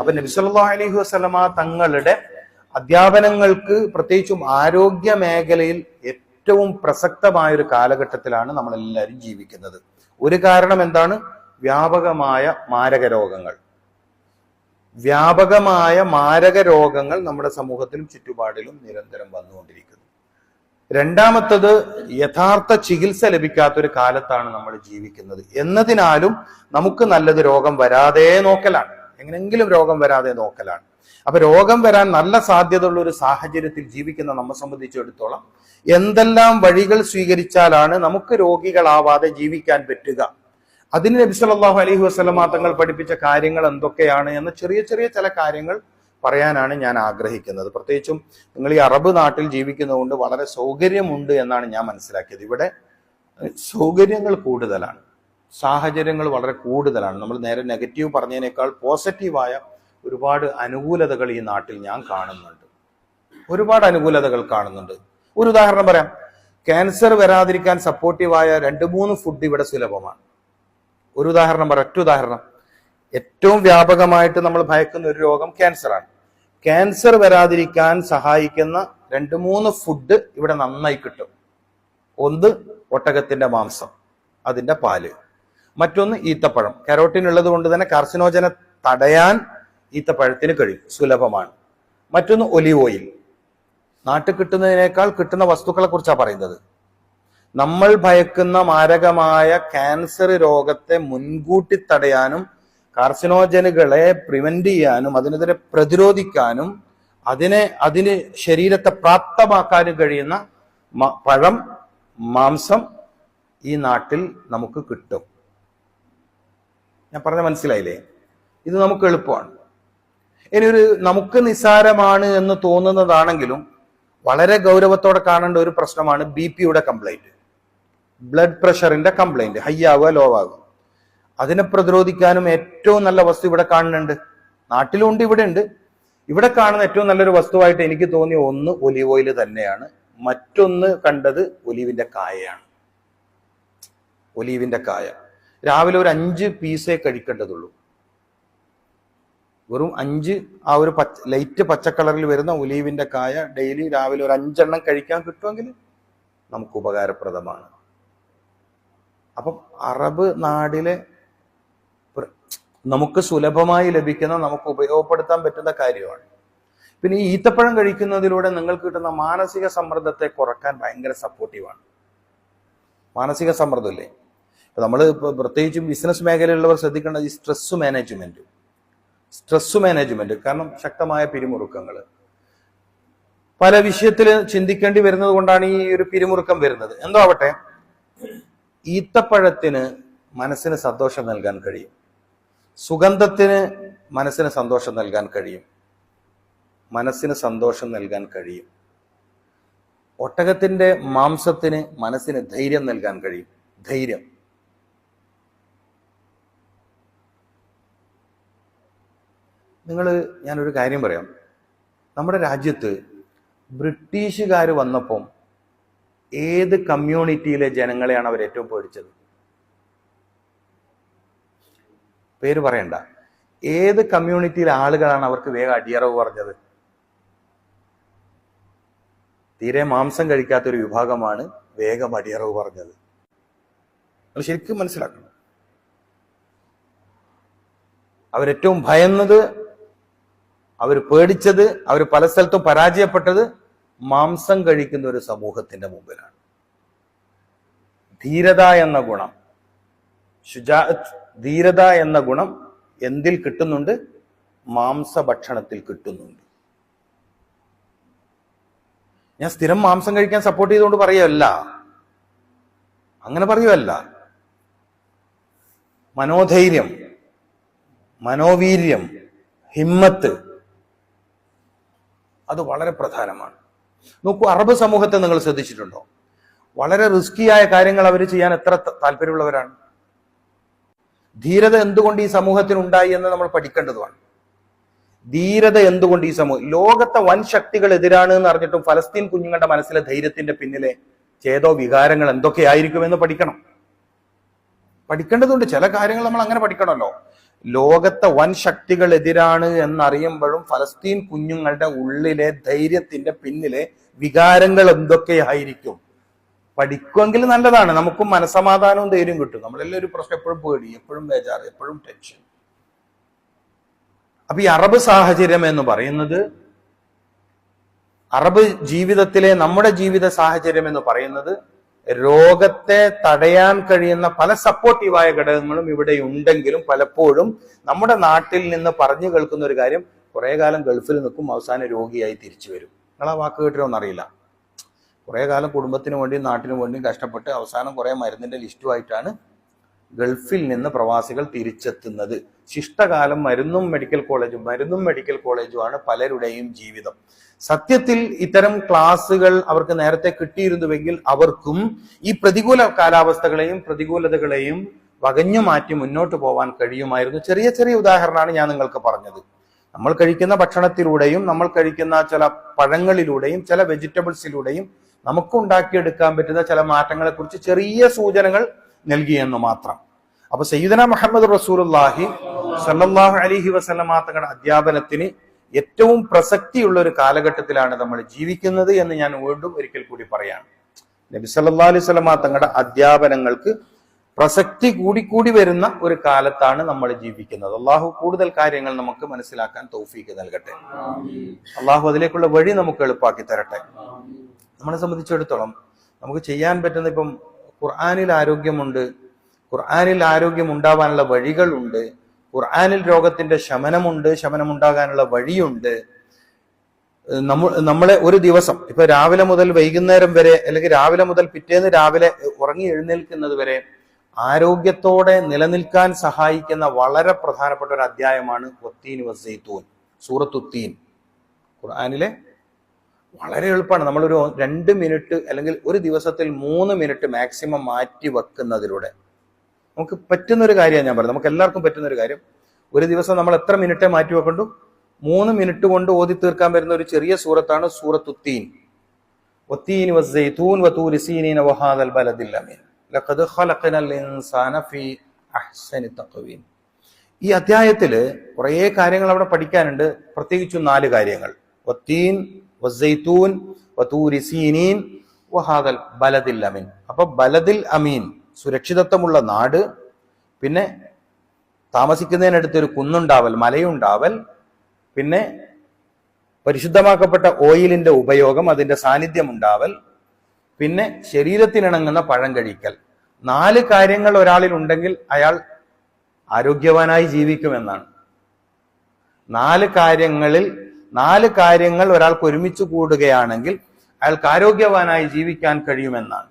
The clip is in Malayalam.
അപ്പൊ നബി സല്ലല്ലാഹു വസ്ലമ തങ്ങളുടെ അധ്യാപനങ്ങൾക്ക് പ്രത്യേകിച്ചും ആരോഗ്യ മേഖലയിൽ ഏറ്റവും പ്രസക്തമായ ഒരു കാലഘട്ടത്തിലാണ് നമ്മൾ എല്ലാവരും ജീവിക്കുന്നത്. ഒരു കാരണം എന്താണ്? വ്യാപകമായ മാരക രോഗങ്ങൾ. വ്യാപകമായ മാരക രോഗങ്ങൾ നമ്മുടെ സമൂഹത്തിലും ചുറ്റുപാടിലും നിരന്തരം വന്നുകൊണ്ടിരിക്കുന്നു. രണ്ടാമത്തത് യഥാർത്ഥ ചികിത്സ ലഭിക്കാത്ത ഒരു കാലത്താണ് നമ്മൾ ജീവിക്കുന്നത്. എന്നതിനാലും നമുക്ക് നല്ലത് രോഗം വരാതെ നോക്കലാണ്. എങ്ങനെങ്കിലും രോഗം വരാതെ നോക്കലാണ്. അപ്പൊ രോഗം വരാൻ നല്ല സാധ്യതയുള്ള ഒരു സാഹചര്യത്തിൽ ജീവിക്കുന്ന നമ്മെ സംബന്ധിച്ചിടത്തോളം എന്തെല്ലാം വഴികൾ സ്വീകരിച്ചാലാണ് നമുക്ക് രോഗികളാവാതെ ജീവിക്കാൻ പറ്റുക? അതിന് നബി സല്ലല്ലാഹു അലഹി വസല്ലമ തങ്ങൾ പഠിപ്പിച്ച കാര്യങ്ങൾ എന്തൊക്കെയാണ് എന്ന ചെറിയ ചെറിയ ചില കാര്യങ്ങൾ പറയാനാണ് ഞാൻ ആഗ്രഹിക്കുന്നത്. പ്രത്യേകിച്ചും നിങ്ങൾ ഈ അറബ് നാട്ടിൽ ജീവിക്കുന്നതുകൊണ്ട് വളരെ സൗകര്യമുണ്ട് എന്നാണ് ഞാൻ മനസ്സിലാക്കിയത്. ഇവിടെ സൗകര്യങ്ങൾ കൂടുതലാണ്. സാഹചര്യങ്ങൾ വളരെ കൂടുതലാണ്. നമ്മൾ നേരെ നെഗറ്റീവ് പറഞ്ഞതിനേക്കാൾ പോസിറ്റീവായ ഒരുപാട് അനുകൂലതകൾ ഈ നാട്ടിൽ ഞാൻ കാണുന്നുണ്ട്. ഒരുപാട് അനുകൂലതകൾ കാണുന്നുണ്ട്. ഒരു ഉദാഹരണം പറയാം. ക്യാൻസർ വരാതിരിക്കാൻ സപ്പോർട്ടീവായ രണ്ട് മൂന്ന് ഫുഡ് ഇവിടെ സുലഭമാണ്. ഒരു ഉദാഹരണം പറയാം. ഒറ്റ ഉദാഹരണം. ഏറ്റവും വ്യാപകമായിട്ട് നമ്മൾ ഭയക്കുന്ന ഒരു രോഗം ക്യാൻസറാണ്. ക്യാൻസർ വരാതിരിക്കാൻ സഹായിക്കുന്ന രണ്ട് മൂന്ന് ഫുഡ് ഇവിടെ നന്നായി കിട്ടും. ഒന്ന് ഒട്ടകത്തിന്റെ മാംസം. അതിന്റെ പാൽ. മറ്റൊന്ന് ഈത്തപ്പഴം. കരോട്ടിൻ ഉള്ളത് കൊണ്ട് തന്നെ കാർസിനോജനെ തടയാൻ ഈത്തപ്പഴത്തിന് കഴിയും. സുലഭമാണ്. മറ്റൊന്ന് ഒലിവ് ഓയിൽ. നാട്ടിൽ കിട്ടുന്നതിനേക്കാൾ കിട്ടുന്ന വസ്തുക്കളെ കുറിച്ചാണ് പറയുന്നത്. നമ്മൾ ഭയക്കുന്ന മാരകമായ ക്യാൻസർ രോഗത്തെ മുൻകൂട്ടി തടയാനും കാർസിനോജനുകളെ പ്രിവെന്റ് ചെയ്യാനും അതിനെതിരെ പ്രതിരോധിക്കാനും അതിനെ അതിന് ശരീരത്തെ പ്രാപ്തമാക്കാനും കഴിയുന്ന പഴം മാംസം ഈ നാട്ടിൽ നമുക്ക് കിട്ടും. ഞാൻ പറഞ്ഞ മനസ്സിലായില്ലേ? ഇത് നമുക്ക് എളുപ്പമാണ്. ഇനി ഒരു നമുക്ക് നിസ്സാരമാണ് എന്ന് തോന്നുന്നതാണെങ്കിലും വളരെ ഗൗരവത്തോടെ കാണേണ്ട ഒരു പ്രശ്നമാണ് ബി പിയുടെ കംപ്ലൈന്റ് ബ്ലഡ് പ്രഷറിന്റെ കംപ്ലൈന്റ് ഹൈ ആവുക ലോ ആവുക. അതിനെ പ്രതിരോധിക്കാനും ഏറ്റവും നല്ല വസ്തു ഇവിടെ കാണുന്നുണ്ട്. നാട്ടിലുണ്ട് ഇവിടെ ഉണ്ട് ഇവിടെ കാണുന്ന ഏറ്റവും നല്ലൊരു വസ്തുവായിട്ട് എനിക്ക് തോന്നിയ ഒന്ന് ഒലിവ് ഓയിൽ തന്നെയാണ്. മറ്റൊന്ന് കണ്ടത് ഒലിവിന്റെ കായയാണ്. ഒലിവിന്റെ കായ. രാവിലെ ഒരു അഞ്ച് പീസേ കഴിക്കേണ്ടതുള്ളൂ. വെറും അഞ്ച് ആ ഒരു പച്ച ലൈറ്റ് പച്ചക്കളറിൽ കളറിൽ വരുന്ന ഒലീവിന്റെ കായ ഡെയിലി രാവിലെ ഒരു അഞ്ചെണ്ണം കഴിക്കാൻ കിട്ടുമെങ്കിൽ നമുക്ക് ഉപകാരപ്രദമാണ്. അപ്പം അറബ് നാടിലെ നമുക്ക് സുലഭമായി ലഭിക്കുന്ന നമുക്ക് ഉപയോഗപ്പെടുത്താൻ പറ്റുന്ന കാര്യമാണ്. പിന്നെ ഈ ഈത്തപ്പഴം കഴിക്കുന്നതിലൂടെ നിങ്ങൾക്ക് കിട്ടുന്ന മാനസിക സമ്മർദ്ദത്തെ കുറയ്ക്കാൻ ഭയങ്കര സപ്പോർട്ടീവാണ് മാനസിക സമ്മർദ്ദമില്ലേ നമ്മൾ പ്രത്യേകിച്ചും ബിസിനസ് മേഖലയിലുള്ളവർ ശ്രദ്ധിക്കേണ്ടത് ഈ സ്ട്രെസ് മാനേജ്മെന്റ് സ്ട്രെസ് മാനേജ്മെന്റ് കാരണം ശക്തമായ പിരിമുറുക്കങ്ങൾ പല വിഷയത്തിൽ ചിന്തിക്കേണ്ടി വരുന്നത് കൊണ്ടാണ് ഈ ഒരു പിരിമുറുക്കം വരുന്നത്. എന്തോ ആവട്ടെ ഈത്തപ്പഴത്തിന് മനസ്സിന് സന്തോഷം നൽകാൻ കഴിയും. സുഗന്ധത്തിന് മനസ്സിന് സന്തോഷം നൽകാൻ കഴിയും. മനസ്സിന് സന്തോഷം നൽകാൻ കഴിയും. ഒട്ടകത്തിന്റെ മാംസത്തിന് മനസ്സിന് ധൈര്യം നൽകാൻ കഴിയും. ധൈര്യം. നിങ്ങൾ ഞാനൊരു കാര്യം പറയാം. നമ്മുടെ രാജ്യത്ത് ബ്രിട്ടീഷുകാർ വന്നപ്പം ഏത് കമ്മ്യൂണിറ്റിയിലെ ജനങ്ങളെയാണ് അവർ ഏറ്റവും പേടിച്ചത്? പേര് പറയണ്ട. ഏത് കമ്മ്യൂണിറ്റിയിലെ ആളുകളാണ് അവർക്ക് വേഗം അടിയറവ് പറഞ്ഞത്? തീരെ മാംസം കഴിക്കാത്ത ഒരു വിഭാഗമാണ് വേഗം അടിയറവ് പറഞ്ഞത്. അത് ശരിക്കും മനസ്സിലാക്കണം. അവരേറ്റവും ഭയന്നത് അവർ പേടിച്ചത് അവർ പല സ്ഥലത്തും പരാജയപ്പെട്ടത് മാംസം കഴിക്കുന്ന ഒരു സമൂഹത്തിന്റെ മുമ്പിലാണ്. ധീരത എന്ന ഗുണം ശുചാ ധീരത എന്ന ഗുണം എന്തിൽ കിട്ടുന്നുണ്ട്? മാംസ മാംസഭക്ഷണത്തിൽ കിട്ടുന്നുണ്ട്. ഞാൻ സ്ഥിരം മാംസം കഴിക്കാൻ സപ്പോർട്ട് ചെയ്തുകൊണ്ട് പറയുമല്ല അങ്ങനെ പറയുമല്ല മനോധൈര്യം മനോവീര്യം ഹിമ്മത്ത് അത് വളരെ പ്രധാനമാണ്. നോക്കൂ അറബ് സമൂഹത്തെ നിങ്ങൾ ശ്രദ്ധിച്ചിട്ടുണ്ടോ? വളരെ റിസ്കിയായ കാര്യങ്ങൾ അവർ ചെയ്യാൻ എത്ര താല്പര്യമുള്ളവരാണ്. ധീരത എന്തുകൊണ്ട് ഈ സമൂഹത്തിന് ഉണ്ടായി എന്ന് നമ്മൾ പഠിക്കേണ്ടതുമാണ്. ധീരത എന്തുകൊണ്ട് ഈ സമൂഹം ലോകത്തെ വൻ ശക്തികൾ എതിരാണ് എന്ന് അറിഞ്ഞിട്ടും ഫലസ്തീൻ കുഞ്ഞുങ്ങളുടെ മനസ്സിലെ ധൈര്യത്തിന്റെ പിന്നിലെ ചേതോ വികാരങ്ങൾ എന്തൊക്കെയായിരിക്കുമെന്ന് പഠിക്കണം. പഠിക്കേണ്ടതുണ്ട്. ചില കാര്യങ്ങൾ നമ്മൾ അങ്ങനെ പഠിക്കണമല്ലോ. ലോകത്തെ വൻ ശക്തികൾ എതിരാണ് എന്നറിയുമ്പോഴും ഫലസ്തീൻ കുഞ്ഞുങ്ങളുടെ ഉള്ളിലെ ധൈര്യത്തിന്റെ പിന്നിലെ വികാരങ്ങൾ എന്തൊക്കെയായിരിക്കും? പഠിക്കുമെങ്കിൽ നല്ലതാണ്. നമുക്കും മനസമാധാനവും ധൈര്യം കിട്ടും. നമ്മളെല്ലാം ഒരു പ്രശ്നം എപ്പോഴും പേടി എപ്പോഴും ബേജാറ് എപ്പോഴും ടെൻഷൻ അപ്പൊ ഈ അറബ് സാഹചര്യം എന്ന് പറയുന്നത് അറബ് ജീവിതത്തിലെ നമ്മുടെ ജീവിത സാഹചര്യം എന്ന് പറയുന്നത് രോഗത്തെ തടയാൻ കഴിയുന്ന പല സപ്പോർട്ടീവായ ഘടകങ്ങളും ഇവിടെ ഉണ്ടെങ്കിലും പലപ്പോഴും നമ്മുടെ നാട്ടിൽ നിന്ന് പറഞ്ഞു കേൾക്കുന്ന ഒരു കാര്യം കുറെ കാലം ഗൾഫിൽ നിൽക്കും അവസാനം രോഗിയായി തിരിച്ചു വരും. നിങ്ങൾ ആ വാക്ക് കേട്ടിട്ടൊന്നറിയില്ല കുറെ കാലം കുടുംബത്തിന് വേണ്ടിയും നാട്ടിനു വേണ്ടിയും കഷ്ടപ്പെട്ട് അവസാനം കുറെ മരുന്നിന്റെ ലിസ്റ്റുമായിട്ടാണ് ഗൾഫിൽ നിന്ന് പ്രവാസികൾ തിരിച്ചെത്തുന്നത്. ശിഷ്ടകാലം മരുന്നും മെഡിക്കൽ കോളേജും മരുന്നും മെഡിക്കൽ കോളേജുമാണ് പലരുടെയും ജീവിതം. സത്യത്തിൽ ഇത്തരം ക്ലാസ്സുകൾ അവർക്ക് നേരത്തെ കിട്ടിയിരുന്നുവെങ്കിൽ അവർക്കും ഈ പ്രതികൂല കാലാവസ്ഥകളെയും പ്രതികൂലതകളെയും വകഞ്ഞു മാറ്റി മുന്നോട്ട് പോവാൻ കഴിയുമായിരുന്നു. ചെറിയ ചെറിയ ഉദാഹരണമാണ് ഞാൻ നിങ്ങൾക്ക് പറഞ്ഞത്. നമ്മൾ കഴിക്കുന്ന ഭക്ഷണത്തിലൂടെയും നമ്മൾ കഴിക്കുന്ന ചില പഴങ്ങളിലൂടെയും ചില വെജിറ്റബിൾസിലൂടെയും നമുക്ക് ഉണ്ടാക്കിയെടുക്കാൻ പറ്റുന്ന ചില മാറ്റങ്ങളെക്കുറിച്ച് ചെറിയ സൂചനകൾ നൽകിയെന്ന് മാത്രം. അപ്പൊ സയ്യിദന മുഹമ്മദ് റസൂലുല്ലാഹി സല്ലാഹു അലഹി തങ്ങളുടെ അധ്യാപനത്തിന് ഏറ്റവും പ്രസക്തിയുള്ള ഒരു കാലഘട്ടത്തിലാണ് നമ്മൾ ജീവിക്കുന്നത് എന്ന് ഞാൻ വീണ്ടും ഒരിക്കൽ കൂടി പറയാണ്. നബി സല്ലാ അലൈഹി വസല്ലമ തങ്ങളുടെ അധ്യാപനങ്ങൾക്ക് പ്രസക്തി കൂടിക്കൂടി വരുന്ന ഒരു കാലത്താണ് നമ്മൾ ജീവിക്കുന്നത്. അള്ളാഹു കൂടുതൽ കാര്യങ്ങൾ നമുക്ക് മനസ്സിലാക്കാൻ തൗഫീക്ക് നൽകട്ടെ. അള്ളാഹു അതിലേക്കുള്ള വഴി നമുക്ക് എളുപ്പാക്കി തരട്ടെ. നമ്മളെ സംബന്ധിച്ചിടത്തോളം നമുക്ക് ചെയ്യാൻ പറ്റുന്ന ഇപ്പം ഖുർആാനിൽ ആരോഗ്യമുണ്ട് ഖുർആാനിൽ ആരോഗ്യം ഉണ്ടാവാനുള്ള വഴികളുണ്ട് ഖുർആാനിൽ രോഗത്തിന്റെ ശമനമുണ്ട് ശമനമുണ്ടാകാനുള്ള വഴിയുണ്ട്. നമ്മൾ നമ്മളെ ഒരു ദിവസം ഇപ്പൊ രാവിലെ മുതൽ വൈകുന്നേരം വരെ അല്ലെങ്കിൽ രാവിലെ മുതൽ പിറ്റേന്ന് രാവിലെ ഉറങ്ങി എഴുന്നേൽക്കുന്നത് വരെ ആരോഗ്യത്തോടെ നിലനിൽക്കാൻ സഹായിക്കുന്ന വളരെ പ്രധാനപ്പെട്ട ഒരു അധ്യായമാണ് ഒത്തീൻ വസീത്തൂൻ സൂറത്തുത്തീൻ. ഖുർആാനിലെ വളരെ എളുപ്പമാണ്. നമ്മളൊരു രണ്ട് മിനിറ്റ് അല്ലെങ്കിൽ ഒരു ദിവസത്തിൽ മൂന്ന് മിനിറ്റ് മാക്സിമം മാറ്റി വെക്കുന്നതിലൂടെ. നമുക്ക് പറ്റുന്നൊരു കാര്യമാണ് ഞാൻ പറയുന്നത് നമുക്ക് എല്ലാവർക്കും പറ്റുന്നൊരു കാര്യം. ഒരു ദിവസം നമ്മൾ എത്ര മിനിറ്റേ മാറ്റി വെക്കണ്ടു? മൂന്ന് മിനിറ്റ് കൊണ്ട് ഓതി തീർക്കാൻ വരുന്ന ഒരു ചെറിയ സൂറത്താണ് സൂറത്ത് ബലദിൽ അമീൻ. ഖലഖനൽ ഇൻസാന ഫീ അഹ്സനി ഈ അധ്യായത്തിൽ കുറേ കാര്യങ്ങൾ അവിടെ പഠിക്കാനുണ്ട്. പ്രത്യേകിച്ചും നാല് കാര്യങ്ങൾ. ഒത്തീൻ വസൈത്തൂൻ വതൂരി വഹാദൽ ബലദിൽ അമീൻ അപ്പൊ ബലദിൽ അമീൻ സുരക്ഷിതത്വമുള്ള നാട്. പിന്നെ താമസിക്കുന്നതിനടുത്ത് ഒരു കുന്നുണ്ടാവൽ മലയുണ്ടാവൽ. പിന്നെ പരിശുദ്ധമാക്കപ്പെട്ട ഓയിലിന്റെ ഉപയോഗം അതിന്റെ സാന്നിധ്യം ഉണ്ടാവൽ പിന്നെ ശരീരത്തിനിണങ്ങുന്ന പഴം കഴിക്കൽ. നാല് കാര്യങ്ങൾ ഒരാളിൽ ഉണ്ടെങ്കിൽ അയാൾ ആരോഗ്യവാനായി ജീവിക്കുമെന്നാണ്. നാല് കാര്യങ്ങളിൽ നാല് കാര്യങ്ങൾ ഒരാൾക്ക് ഒരുമിച്ച് കൂടുകയാണെങ്കിൽ അയാൾക്ക് ആരോഗ്യവാനായി ജീവിക്കാൻ കഴിയുമെന്നാണ്.